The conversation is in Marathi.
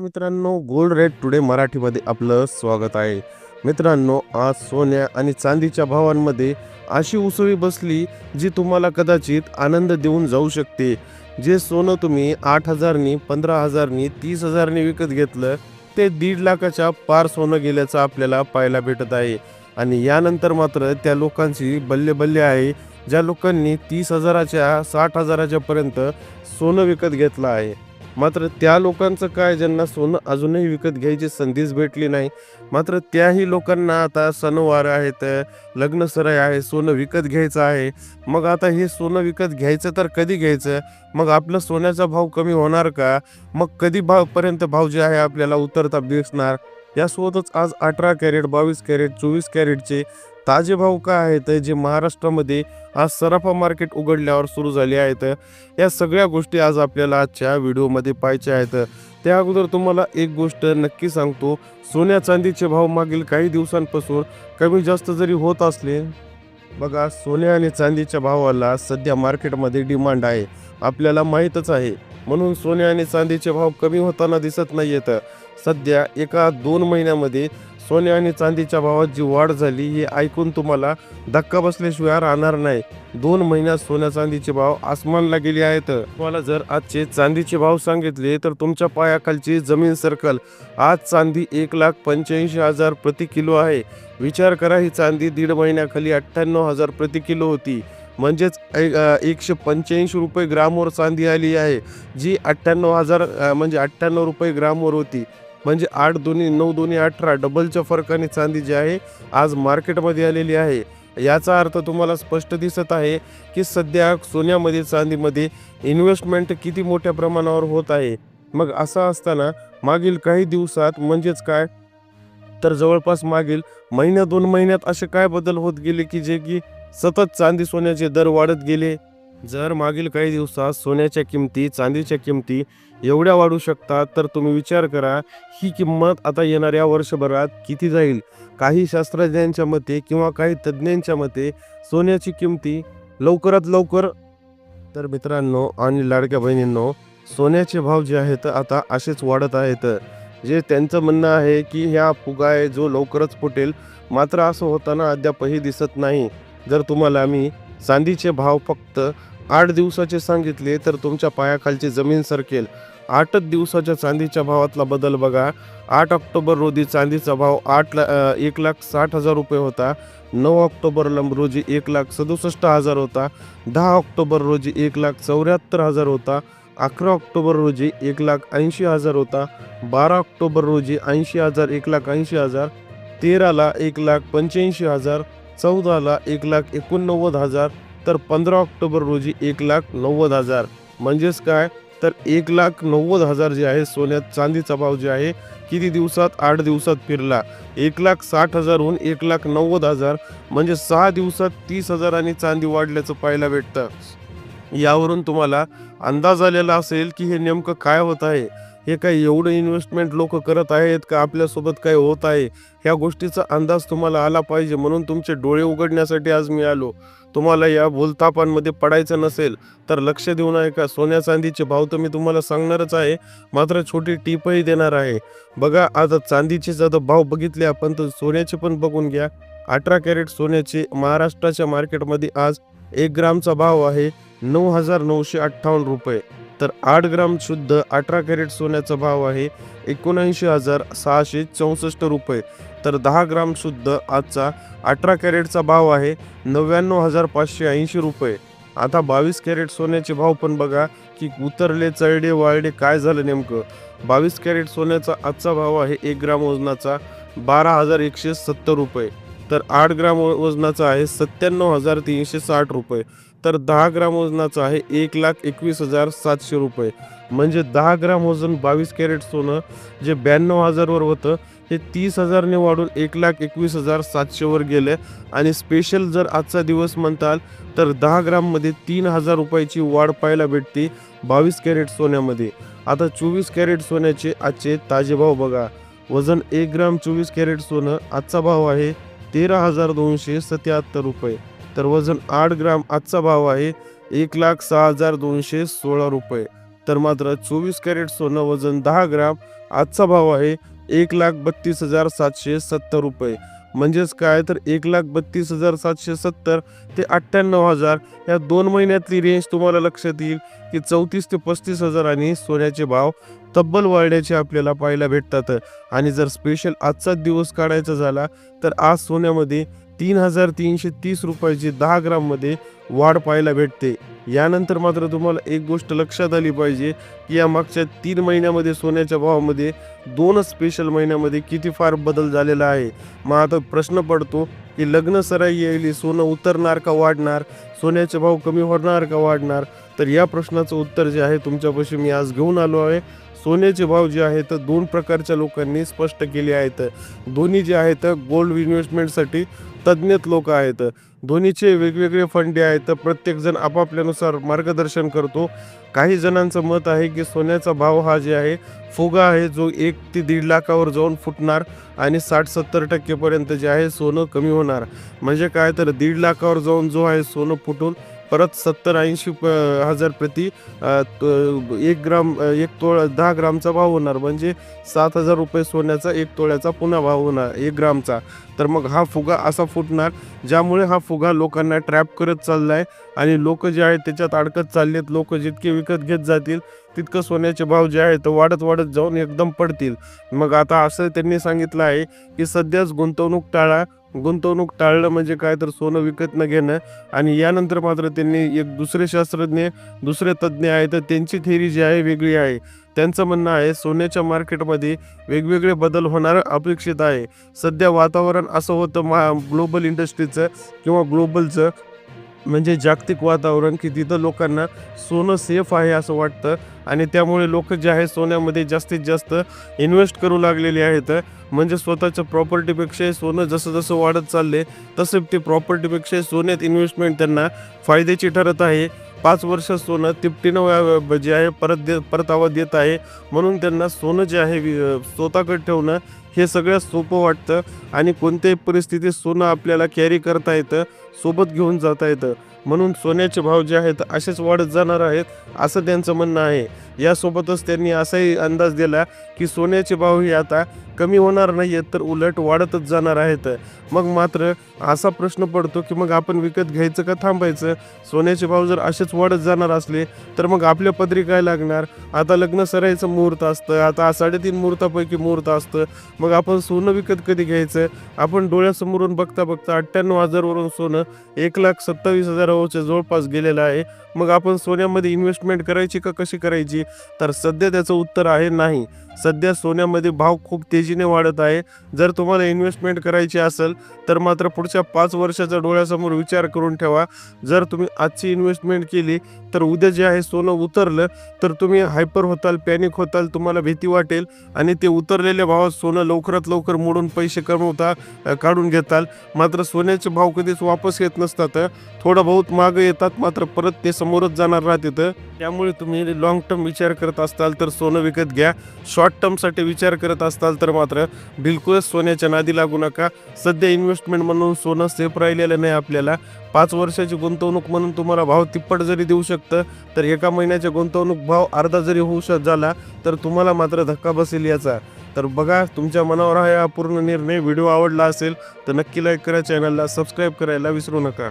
मित्रांनो गोल्ड रेट टुडे मराठीमध्ये आपलं स्वागत आहे. मित्रांनो आज सोन्या आणि चांदीच्या भावांमध्ये अशी उसळी बसली जी तुम्हाला कदाचित आनंद देऊन जाऊ शकते. जे सोनं तुम्ही आठ हजारनी पंधरा हजारनी तीस हजारनी विकत घेतलं ते दीड लाखाच्या पार सोनं गेल्याचं आपल्याला पाहायला भेटत आहे. आणि यानंतर मात्र त्या लोकांची बल्ले बल्ले आहे ज्या लोकांनी तीस हजाराच्या साठ हजाराच्या पर्यंत सोनं विकत घेतलं आहे. मात्र त्या लोकांचं काय ज्यांना सोनं अजूनही विकत घ्यायची संधीच भेटली नाही मात्र त्याही लोकांना आता सणवार आहेत लग्नसराय आहे सोनं विकत घ्यायचं आहे. मग आता हे सोनं विकत घ्यायचं तर कधी घ्यायचं? मग आपलं सोन्याचा भाव कमी होणार का? मग कधी भावपर्यंत भाव जे आहे आपल्याला उतरता दिसणार? यासोबतच आज अठरा कॅरेट बावीस कॅरेट चोवीस कॅरेटचे ताजे भाव काय आहेत जे महाराष्ट्रामध्ये आज सराफा मार्केट उघडल्यावर सुरू झाले आहेत. या सगळ्या गोष्टी आज आपल्याला आजच्या व्हिडिओमध्ये पाहायच्या आहेत. त्या अगोदर तुम्हाला एक गोष्ट नक्की सांगतो. सोन्या चांदीचे भाव मागील काही दिवसांपासून कमी जास्त जरी होत असले बघा सोन्या आणि चांदीच्या भावाला सध्या मार्केटमध्ये डिमांड आहे. आपल्याला माहीतच आहे. म्हणून सोन्या आणि चांदीचे भाव कमी होताना दिसत नाही येत सध्या एका दोन महिन्यामध्ये सोन्या आणि चांदीच्या भावात जी वाढ झाली हे ऐकून तुम्हाला धक्का बसल्याशिवाय राहणार नाही. दोन महिन्यात सोन्या चांदीचे भाव आसमानला गेले आहेत. तुम्हाला जर आजचे चांदीचे भाव सांगितले तर तुमच्या पायाखालची जमीन सर्कल. आज चांदी एक लाख पंच्याऐंशी हजार प्रति किलो आहे. विचार करा ही चांदी दीड महिन्याखाली अठ्ठ्याण्णव हजार प्रति किलो होती. म्हणजेच एक- एकशे पंच्याऐंशी रुपये ग्रामवर चांदी आली आहे जी अठ्ठ्याण्णव हजार म्हणजे अठ्ठ्याण्णव रुपये ग्रामवर होती. म्हणजे आठ दोन्ही नऊ दोन्ही अठरा डबलच्या फरकाने चांदी जी आहे आज मार्केटमध्ये आलेली आहे. याचा अर्थ तुम्हाला स्पष्ट दिसत आहे की सध्या सोन्यामध्ये चांदीमध्ये इन्व्हेस्टमेंट किती मोठ्या प्रमाणावर होत आहे. मग असं असताना मागील काही दिवसात म्हणजेच काय? तर जवळपास मागील महिन्या दोन महिन्यात असे काय बदल होत गेले की जे की सतत चांदी सोन्याचे दर वाढत गेले. जर मागील काही दिवसात सोन्याच्या किमती चांदीच्या किमती एवढ्या वाढू शकतात तर तुम्ही विचार करा ही किंमत आता येणाऱ्या वर्षभरात किती जाईल? काही शास्त्रज्ञांच्या मते किंवा काही तज्ज्ञांच्या मते सोन्याची किमती लवकरात लवकर तर मित्रांनो आणि लाडक्या बहिणींनो सोन्याचे भाव जे आहेत आता असेच वाढत आहेत. जे त्यांचं म्हणणं आहे की ह्या फुगा आहे जो लवकरच फुटेल मात्र असं होताना अद्यापही दिसत नाही. जर तुम्हाला मी चांदीचे भाव फक्त आठ दिवसाचे सांगितले तर तुमच्या पायाखालची जमीन सरकेल. आठच दिवसाच्या चांदीच्या भावातला बदल बघा. आठ ऑक्टोबर रोजी चांदीचा भाव आठ ला एक लाख साठ हजार रुपये होता. नऊ ऑक्टोबर रोजी एक लाख सदुसष्ट हजार होता. दहा ऑक्टोबर रोजी एक लाख चौऱ्याहत्तर हजार होता. अकरा ऑक्टोबर रोजी एक लाख ऐंशी हजार होता. बारा ऑक्टोबर रोजी ऐंशी हजार एक लाख ऐंशी हजार. तेराला एक लाख पंच्याऐंशी हजार. चौदाला एक लाख एकोणनव्वद हजार तर पंधरा ऑक्टोबर रोजी एक लाख नव्वद हजार. म्हणजेच काय? तर एक लाख नव्वद हजार जे आहे सोन्यात चांदीचा भाव जे आहे किती दिवसात? आठ दिवसात फिरला. एक लाख साठ हजारहून एक लाख नव्वद हजार म्हणजे सहा दिवसात तीस हजारांनी चांदी वाढल्याचं पाहायला भेटतं. यावरून तुम्हाला अंदाज आलेला असेल की हे नेमकं काय होत आहे? हे काय एवढं इन्व्हेस्टमेंट लोक करत आहेत का आपल्यासोबत काय होत आहे? ह्या गोष्टीचा अंदाज तुम्हाला आला पाहिजे. म्हणून तुमचे डोळे उघडण्यासाठी आज मी आलो. तुम्हाला या भूलतापांमध्ये पडायचं नसेल तर लक्ष देऊन नका सोन्या चांदीचे भाव तर मी तुम्हाला सांगणारच आहे. मात्र छोटी टीपही देणार आहे. बघा आता चांदीचे जर भाव बघितले आपण तर सोन्याचे पण बघून घ्या. अठरा कॅरेट सोन्याचे महाराष्ट्राच्या मार्केटमध्ये आज एक ग्रामचा भाव आहे नऊ हजार नऊशे अठ्ठावन्न रुपये. तर आठ ग्राम शुद्ध अठरा कॅरेट सोन्याचा भाव आहे. एकोणऐंशी हजार सहाशे चौसष्ट रुपये. तर दहा ग्राम शुद्ध आजचा अठरा कॅरेटचा भाव आहे. नव्याण्णव हजार पाचशे ऐंशी रुपये. आता बावीस कॅरेट सोन्याचे भाव पण बघा की उतरले चळडे वाळडे काय झालं नेमकं? बावीस कॅरेट सोन्याचा आजचा भाव आहे एक ग्राम वजनाचा बारा हजार एकशे सत्तर रुपये. तर आठ ग्राम वजनाचं वजनाचा आहे सत्त्याण्णव हजार तीनशे साठ रुपये. तर दहा ग्राम वजनाचं आहे एक लाख एकवीस हजार सातशे रुपये. म्हणजे दहा ग्राम वजन बावीस कॅरेट सोनं जे ब्याण्णव हजारवर होतं हे तीस हजारने वाढून एक लाख एकवीस हजार सातशेवर गेले. आणि स्पेशल जर आजचा दिवस म्हणताल तर दहा ग्राममध्ये तीन हजार रुपयाची वाढ पाहायला भेटते बावीस कॅरेट सोन्यामध्ये. आता चोवीस कॅरेट सोन्याचे आजचे ताजे भाव बघा. वजन एक ग्राम चोवीस कॅरेट सोनं आजचा भाव आहे तेरा हजार दोनशे सत्याहत्तर रुपये. तर वजन आठ ग्राम आजचा भाव आहे एक लाख सहा हजार दोनशे सोळा रुपये. तर मात्र चोवीस कॅरेट सोनं वजन दहा ग्राम आजचा भाव आहे एक लाख बत्तीस हजार सातशे सत्तर रुपये. म्हणजेच काय तर एक लाख बत्तीस हजार सातशे सत्तर ते अठ्ठ्याण्णव हजार या दोन महिन्यातली रेंज तुम्हाला लक्षात येईल की चौतीस ते पस्तीस हजारांनी सोन्याचे भाव तब्बल वाढण्याचे आपल्याला पाहायला भेटतात. आणि जर स्पेशल आजचाच दिवस काढायचा झाला तर आज सोन्यामध्ये तीन हजार तीनशे तीस रुपयाची दहा ग्राममध्ये वाढ पाहायला भेटते. यानंतर मात्र तुम्हाला एक गोष्ट लक्षात आली पाहिजे की या मागच्या तीन महिन्यामध्ये सोन्याच्या भावामध्ये दोन स्पेशल महिन्यामध्ये किती फार बदल झालेला आहे. मग आता प्रश्न पडतो की लग्न सराई येईल सोनं उतरणार का वाढणार सोन्याचे भाव कमी होणार का वाढणार? तर या प्रश्नाचं उत्तर जे आहे तुमच्यापाशी मी आज घेऊन आलो आहे. सोन्याचे भाव जे आहेत दोन प्रकारच्या लोकांनी स्पष्ट केले आहेत. दोन्ही जे आहेत गोल्ड इन्व्हेस्टमेंटसाठी तज्ज्ञत लोक आहेत. दोन्हीचे वेगवेगळे फंडे आहेत. प्रत्येकजण आपापल्यानुसार मार्गदर्शन करतो. काही जणांचं मत आहे की सोन्याचा भाव हा जे आहे फुगा आहे जो एक ते दीड लाखावर जाऊन फुटणार आणि साठ सत्तर टक्केपर्यंत जे आहे सोनं कमी होणार. म्हणजे काय तर दीड लाखावर जाऊन जो आहे सोनं फुटून परत सत्तर ऐंशी प हजार प्रति एक ग्राम एक तोळा दहा ग्रामचा भाव होणार. म्हणजे सात हजार रुपये सोन्याचा एक तोळ्याचा पुन्हा भाव होणार एक ग्रामचा. तर मग हा फुगा असा फुटणार ज्यामुळे हा फुगा लोकांना ट्रॅप करत चालला आहे आणि लोक जे आहेत त्याच्यात अडकत चाललेत. लोक जितके विकत घेत जातील तितकं सोन्याचे भाव जे आहेत वाढत वाढत जाऊन एकदम पडतील. मग आता असं त्यांनी सांगितलं आहे की सध्याच गुंतवणूक टाळा गुंतवणूक टाळलं म्हणजे काय तर सोनं विकत न घेणं आणि यानंतर मात्र त्यांनी एक दुसरे शास्त्रज्ञ दुसरे तज्ज्ञ आहे तर त्यांची थेरी जी आहे वेगळी आहे. त्यांचं म्हणणं आहे सोन्याच्या मार्केटमध्ये वेगवेगळे बदल होणार अपेक्षित आहे. सध्या वातावरण असं होतं मा ग्लोबल इंडस्ट्रीचं किंवा ग्लोबलचं म्हणजे जागतिक वातावरण की तिथं लोकांना सोनं सेफ आहे असं वाटतं. आणि त्यामुळे लोक जे आहे सोन्यामध्ये जास्तीत जास्त इन्व्हेस्ट करू लागलेले आहेत. म्हणजे स्वतःच्या प्रॉपर्टीपेक्षा सोनं जसं जसं वाढत चालले तसं ते प्रॉपर्टीपेक्षा सोन्यात इन्व्हेस्टमेंट त्यांना फायद्याची ठरत आहे. पाच वर्ष सोनं तिपटीनं जे आहे परत दे परतावा देत आहे. म्हणून त्यांना सोनं जे आहे वि- स्वतःकडे ठेवणं हे सगळ्यात सोपं वाटतं आणि कोणत्याही परिस्थितीत सोनं आपल्याला कॅरी करता येतं सोबत घेऊन जाता येतं. म्हणून सोन्याचे भाव जे आहेत असेच वाढत जाणार आहेत असं त्यांचं म्हणणं आहे. यासोबतच त्यांनी असाही अंदाज दिला की सोन्याचे भाव हे आता कमी होणार नाही आहेत तर उलट वाढतच जाणार आहेत. मग मात्र असा प्रश्न पडतो की मग आपण विकत घ्यायचं का थांबायचं? सोन्याचे भाव जर असेच वाढत जाणार असले तर मग आपल्या पदरी काय लागणार? आता लग्न सरायचं मुहूर्त असतं आता साडेतीन मुहूर्तापैकी मुहूर्त असतं. मग आपण सोनं विकत कधी घ्यायचं? आपण डोळ्यासमोरून बघता बघता अठ्ठ्याण्णव हजारवरून सोनं एक लाख सत्तावीस हजाराच्या जवळपास गेलेलं आहे. मग आपण सोन्यामध्ये इन्व्हेस्टमेंट करायची का कशी करायची? तर सध्या त्याचं उत्तर आहे नाही. सध्या सोन्यामध्ये भाव खूप तेजीने वाढत आहे. जर तुम्हाला इन्व्हेस्टमेंट करायची असेल तर मात्र पुढच्या पाच वर्षाचा डोळ्यासमोर विचार करून ठेवा. जर तुम्ही आजची इन्व्हेस्टमेंट केली तर उद्या जे आहे सोनं उतरलं तर तुम्ही हायपर होताल पॅनिक होताल तुम्हाला भीती वाटेल आणि ते उतरलेल्या भावात सोनं लवकरात लवकर मोडून पैसे कमवता काढून घेताल. मात्र सोन्याचे भाव कधीच वापस येत नसतात. थोडं बहुत मागं येतात मात्र परत ते समोरच जाणार राहतात. त्यामुळे तुम्ही लॉंग टर्म विचार करत असताल तर सोनं विकत घ्या. शॉर्ट टर्मसाठी विचार करत असताल तर मात्र बिलकुलच सोन्याच्या नादी लागू नका. सध्या इन्व्हेस्टमेंट म्हणून सोनं सेफ राहिलेलं नाही आपल्याला. पाच वर्षाची गुंतवणूक म्हणून तुम्हाला भाव तिप्पट जरी देऊ शकतं तर एका महिन्याच्या गुंतवणूक भाव अर्धा जरी होऊ शक झाला तर तुम्हाला मात्र धक्का बसेल याचा. तर बघा तुमच्या मनावर हा या पूर्ण निर्णय व्हिडिओ आवडला असेल तर नक्की लाईक करा चॅनलला सबस्क्राईब करायला विसरू नका.